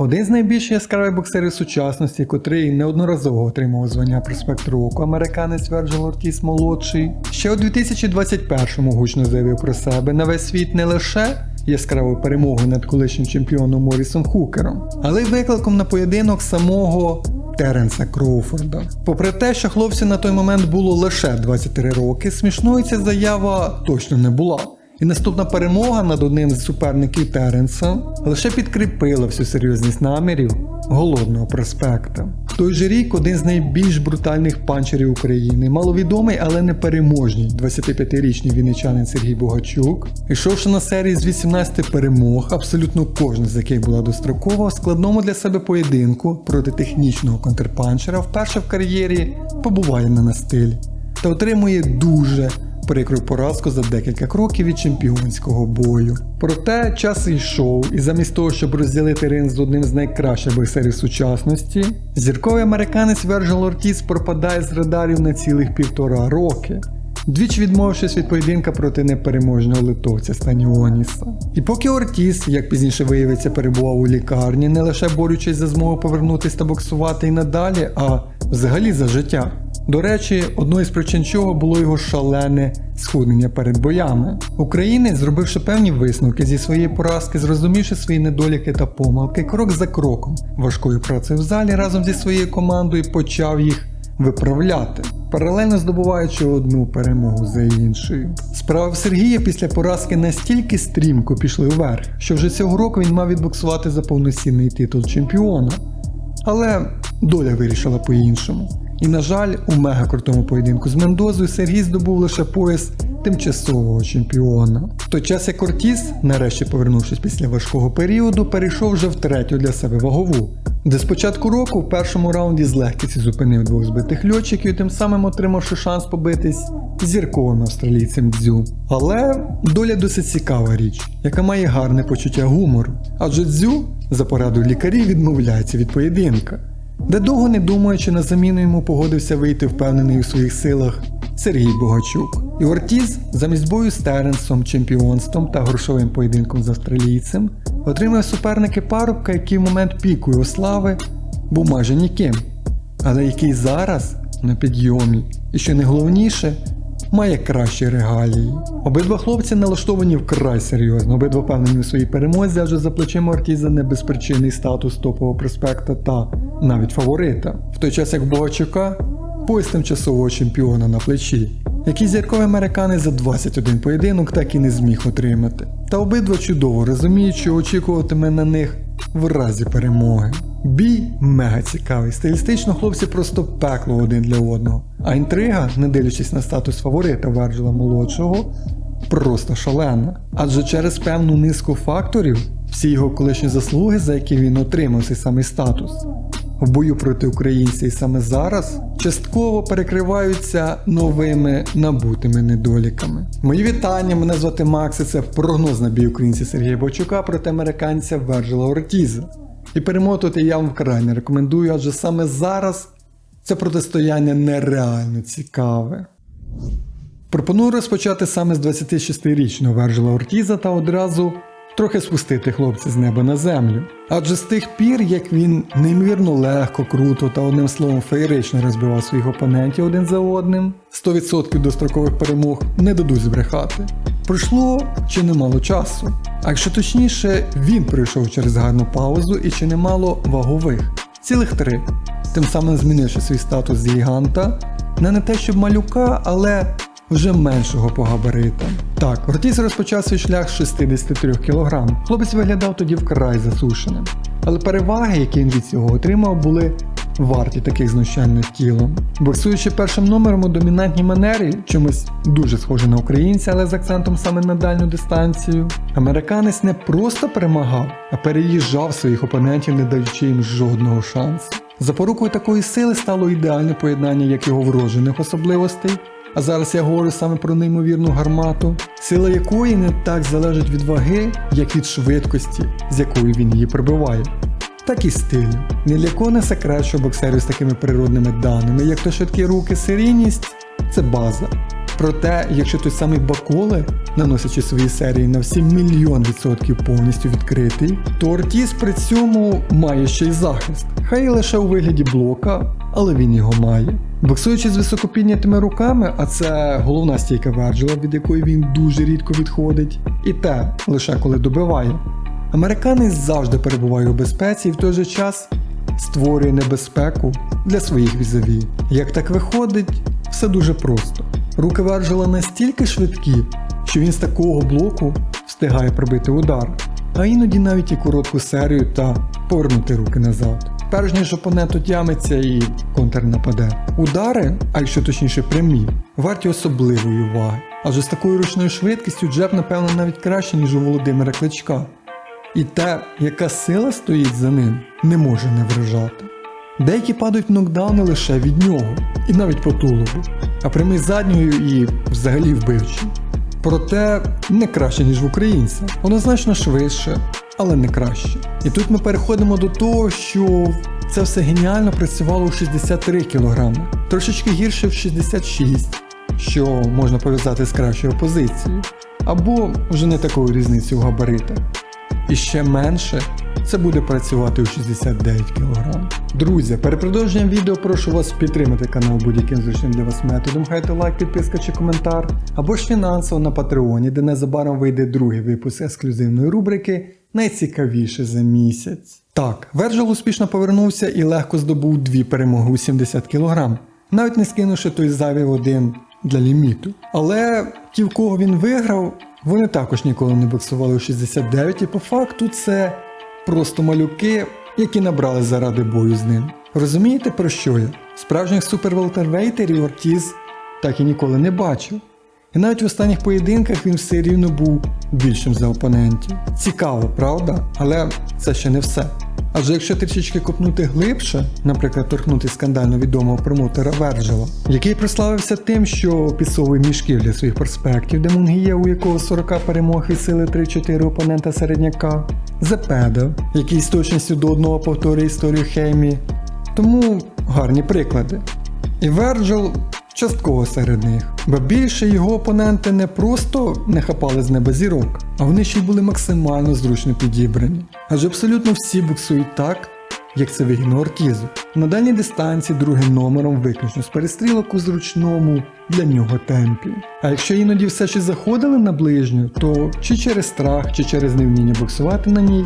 Один з найбільш яскравих боксерів сучасності, котрий неодноразово отримав звання проспект року, американець Верджил Ортіс молодший, ще у 2021-му гучно заявив про себе на весь світ не лише яскравою перемогою над колишнім чемпіоном Морісом Хукером, але й викликом на поєдинок самого Теренса Кроуфорда. Попри те, що хлопцю на той момент було лише 23 роки, смішною ця заява точно не була. І наступна перемога над одним з суперників Теренса лише підкріпила всю серйозність намірів голодного проспекта. В той же рік один з найбільш брутальних панчерів України, маловідомий, але непереможний 25-річний вінничанин Сергій Богачук, йшовши на серії з 18 перемог, абсолютно кожна з яких була дострокова, в складному для себе поєдинку проти технічного контрпанчера вперше в кар'єрі побуває на настилі та отримує дуже прикру поразку за декілька кроків від чемпіонського бою. Проте час йшов, і замість того, щоб розділити ринг з одним з найкращих боксерів сучасності, зірковий американець Вержил Ортіс пропадає з радарів на цілих півтора роки. Двічі відмовившись від поєдинка проти непереможного литовця Станіоніса. І поки Ортіс, як пізніше виявиться, перебував у лікарні, не лише борючись за змогу повернутися та боксувати і надалі, а взагалі за життя. До речі, одною з причин чого було його шалене схуднення перед боями. Українець, зробивши певні висновки зі своєї поразки, зрозумівши свої недоліки та помилки, крок за кроком, важкою працею в залі разом зі своєю командою почав їх виправляти, паралельно здобуваючи одну перемогу за іншою. Справи Сергія після поразки настільки стрімко пішли вверх, що вже цього року він мав відбоксувати за повноцінний титул чемпіона. Але доля вирішила по-іншому. І, на жаль, у мегакрутому поєдинку з Мендозою Сергій здобув лише пояс тимчасового чемпіона. В той час як Ортіс, нарешті повернувшись після важкого періоду, перейшов вже в третю для себе вагову, де з початку року в першому раунді з легкістю зупинив двох збитих льотчиків, тим самим отримавши шанс побитись зірковим австралійцем Дзю. Але доля досить цікава річ, яка має гарне почуття гумору. Адже Дзю, за порадою лікарів, відмовляється від поєдинка де довго не думаючи на заміну йому погодився вийти впевнений у своїх силах Сергій Богачук. І Ортіз замість бою з Теренсом, чемпіонством та грошовим поєдинком з австралійцем отримав суперники парубка, який в момент піку його слави був майже ніким, але який зараз на підйомі. І що найголовніше, має кращі регалії. Обидва хлопці налаштовані вкрай серйозно, обидва впевнені у своїй перемозі, адже за плечима Ортіза не безпричинний статус топового проспекта та навіть фаворита. В той час як Богачука пояс тимчасового чемпіона на плечі, який зірковий американець за 21 поєдинок так і не зміг отримати. Та обидва чудово розуміють, що очікуватиме на них в разі перемоги. Бій мега цікавий. Стилістично хлопці просто пекло один для одного. А інтрига, не дивлячись на статус фаворита Верджила молодшого, просто шалена. Адже через певну низку факторів всі його колишні заслуги, за які він отримав цей самий статус, в бою проти українців саме зараз частково перекриваються новими набутими недоліками. Мої вітання, мене звати Макс, і це прогноз на бій українця Сергія Бочука проти американця Верджила Ортіза. І перемотувати я вам вкрай не рекомендую, адже саме зараз це протистояння нереально цікаве. Пропоную розпочати саме з 26-річного Верджила Ортіза та одразу трохи спустити хлопця з неба на землю. Адже з тих пір, як він неймовірно легко, круто та одним словом феєрично розбивав своїх опонентів один за одним, 100% дострокових перемог не дадуть збрехати. Пройшло чи немало часу. А якщо точніше, він пройшов через гарну паузу і чи немало вагових, цілих три, тим самим змінивши свій статус з гіганта не на те, щоб малюка, але вже меншого по габаритам. Так, Ортіс розпочав свій шлях з 63 кг. Хлопець виглядав тоді вкрай засушеним. Але переваги, які він від цього отримав, були варті таких знущань над тілом. Боксуючи першим номером у домінантній манері, чомусь дуже схоже на українця, але з акцентом саме на дальню дистанцію, американець не просто перемагав, а переїжджав своїх опонентів, не даючи їм жодного шансу. Запорукою такої сили стало ідеальне поєднання як його вроджених особливостей, а зараз я говорю саме про неймовірну гармату, сила якої не так залежить від ваги, як від швидкості, з якою він її прибиває. Так і стилю. Ні для кого не секрет, що боксерів з такими природними даними, як то швидкі руки, серійність це база. Проте, якщо той самий Баколе, наносячи свої серії на всі мільйон відсотків повністю відкритий, то Ортіс при цьому має ще й захист. Хай лише у вигляді блока, але він його має. Боксуючи з високопіднятими руками, а це головна стійка Верджила, від якої він дуже рідко відходить, і те лише коли добиває. Американець завжди перебуває у безпеці і в той же час створює небезпеку для своїх візаві. Як так виходить, все дуже просто. Руки Верджила настільки швидкі, що він з такого блоку встигає пробити удар, а іноді навіть і коротку серію та повернути руки назад. Перш ніж опонент отямиться і контрнападе. Удари, а якщо точніше прямі, варті особливої уваги. Адже з такою ручною швидкістю джеб, напевно, навіть краще, ніж у Володимира Кличка. І те, яка сила стоїть за ним, не може не вражати. Деякі падають в нокдауни лише від нього, і навіть по тулубу, а прямий задньою і взагалі вбивчий. Проте не краще, ніж в українця. Воно значно швидше, але не краще. І тут ми переходимо до того, що це все геніально працювало у 63 кг, трошечки гірше в 66, що можна пов'язати з кращою позицією, або вже не такою різницею в габаритах. І ще менше це буде працювати у 69 кг. Друзі, перед продовженням відео прошу вас підтримати канал будь-яким зручним для вас методом. Хайте лайк, підписка чи коментар, або ж фінансово на Патреоні, де незабаром вийде другий випуск ексклюзивної рубрики Найцікавіше за місяць. Так, Верджел успішно повернувся і легко здобув дві перемоги у 70 кг, навіть не скинувши той зайвий один для ліміту. Але ті, в кого він виграв, вони також ніколи не боксували у 69, і по факту це просто малюки, які набрали заради бою з ним. Розумієте про що я? Справжніх супервелтервейтерів Ортіз так і ніколи не бачив. І навіть в останніх поєдинках він все рівно був більшим за опонентів. Цікаво, правда? Але це ще не все. Адже якщо трішечки копнути глибше, наприклад, торкнути скандально відомого промотера Верджела, який прославився тим, що підсовує мішки для своїх проспектів, де Мунгія, у якого 40 перемог від сили 3-4 опонента середняка, Зепеда, який з точністю до одного повторює історію Хеймі. Тому гарні приклади. І Верджел частково серед них, бо більше його опоненти не просто не хапали з неба зірок, а вони ще й були максимально зручно підібрані. Адже абсолютно всі буксують так, як це вигідно Ортізу. На дальній дистанції другим номером виключно з перестрілок у зручному для нього темпі. А якщо іноді все ще заходили на ближню, то чи через страх, чи через невміння боксувати на ній,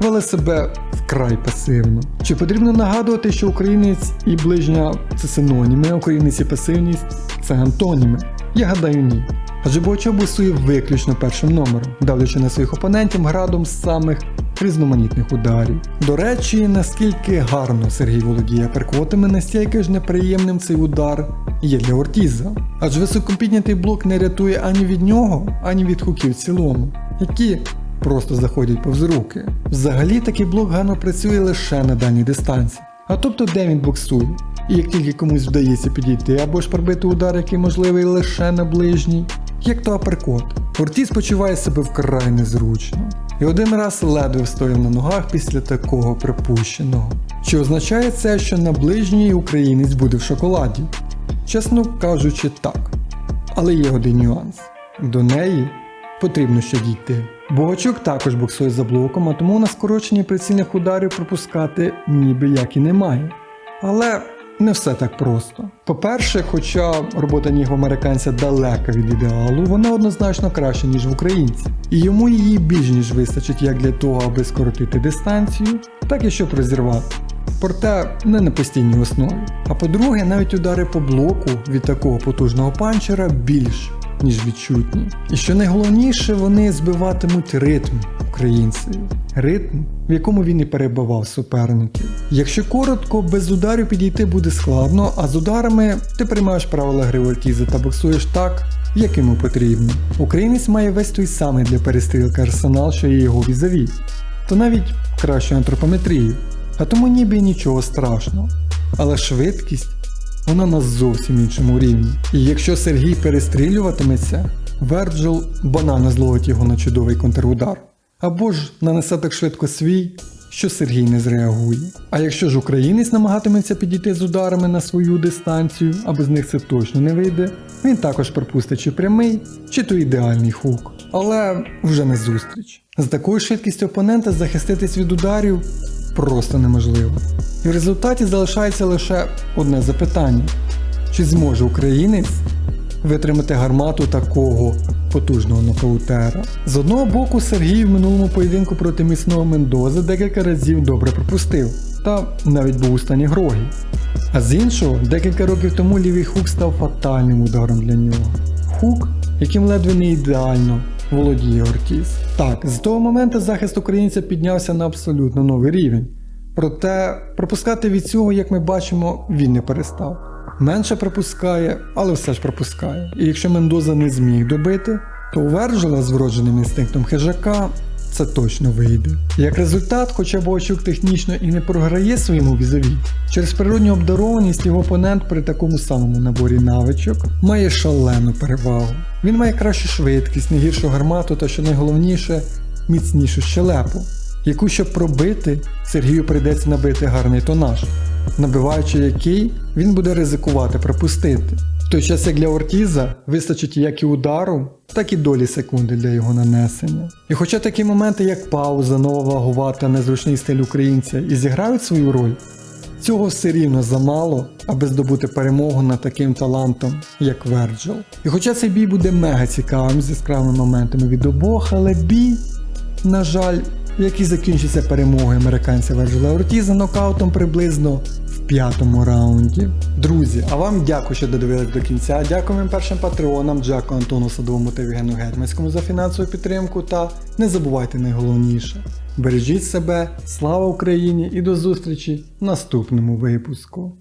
вели себе вкрай пасивно. Чи потрібно нагадувати, що українець і ближня це синоніми, а українець і пасивність це антоніми? Я гадаю, ні. Адже Богачов боксує виключно першим номером, давлячи на своїх опонентів градом з самих різноманітних ударів. До речі, наскільки гарно Сергій володіє перкотами, настільки ж неприємним цей удар є для Ортіза. Адже високопіднятий блок не рятує ані від нього, ані від хуків в цілому, які просто заходять повз руки. Взагалі такий блок гарно працює лише на дальній дистанції. А тобто де він боксує. І як тільки комусь вдається підійти або ж пробити удар, який можливий лише на ближній, як то аперкот. Ортіз почуває себе вкрай незручно. І один раз ледве встояв на ногах після такого припущеного. Чи означає це, що на ближній українець буде в шоколаді? Чесно кажучи, так. Але є один нюанс. До неї потрібно ще дійти. Богачук також боксує за блоком, а тому на скороченні прицільних ударів пропускати ніби як і немає. Але не все так просто. По-перше, хоча робота ніг американця далека від ідеалу, вона однозначно краща, ніж в українці. І йому її більш ніж вистачить як для того, аби скоротити дистанцію, так і щоб розірвати. Проте не на постійній основі. А по-друге, навіть удари по блоку від такого потужного панчера більш ніж відчутні. І що найголовніше, вони збиватимуть ритм українцеві. Ритм, в якому він і перебивав суперників. Якщо коротко, без ударів підійти буде складно, а з ударами ти приймаєш правила гри Ортіза та боксуєш так, як йому потрібно. Українець має весь той самий для перестрілки арсенал, що і його візаві, то навіть кращу антропометрію. А тому ніби нічого страшного. Але швидкість вона на зовсім іншому рівні. І якщо Сергій перестрілюватиметься, Верджил банально зловить його на чудовий контрудар. Або ж нанесе так швидко свій, що Сергій не зреагує. А якщо ж українець намагатиметься підійти з ударами на свою дистанцію, а без них це точно не вийде, він також пропустить чи прямий, чи то ідеальний хук. Але вже не зустріч. З такою швидкістю опонента захиститись від ударів просто неможливо. І в результаті залишається лише одне запитання: чи зможе українець витримати гармату такого потужного нокаутера? З одного боку, Сергій в минулому поєдинку проти міцного Мендози декілька разів добре пропустив, та навіть був у стані грогі. А з іншого, декілька років тому лівий хук став фатальним ударом для нього. Хук, яким ледве не ідеально володіє Ортіс. Так, з того моменту захист українця піднявся на абсолютно новий рівень. Проте пропускати від цього, як ми бачимо, він не перестав. Менше пропускає, але все ж пропускає. І якщо Мендоза не зміг добити, то у Верджела з вродженим інстинктом хижака це точно вийде. Як результат, хоча Бочук технічно і не програє своєму візові, через природню обдарованість його опонент при такому самому наборі навичок має шалену перевагу. Він має кращу швидкість, не гіршу гармату та, що найголовніше, міцнішу щелепу, яку щоб пробити, Сергію прийдеться набити гарний тонаж, набиваючи який він буде ризикувати пропустити. В той час як для Ортіза вистачить як і удару, так і долі секунди для його нанесення. І хоча такі моменти, як пауза, нова вагова та незручний стиль українця і зіграють свою роль, цього все рівно замало, аби здобути перемогу над таким талантом, як Верджил. І хоча цей бій буде мега цікавим з яскравими моментами від обох, але бій, на жаль, який закінчиться перемогою американця Верджила Ортіза нокаутом приблизно в п'ятому раунді. Друзі, а вам дякую, що додивились до кінця. Дякую моїм першим патреонам, Джаку Антону Садовому та Євгену Гетьманському за фінансову підтримку. Та не забувайте найголовніше. Бережіть себе, слава Україні і до зустрічі в наступному випуску.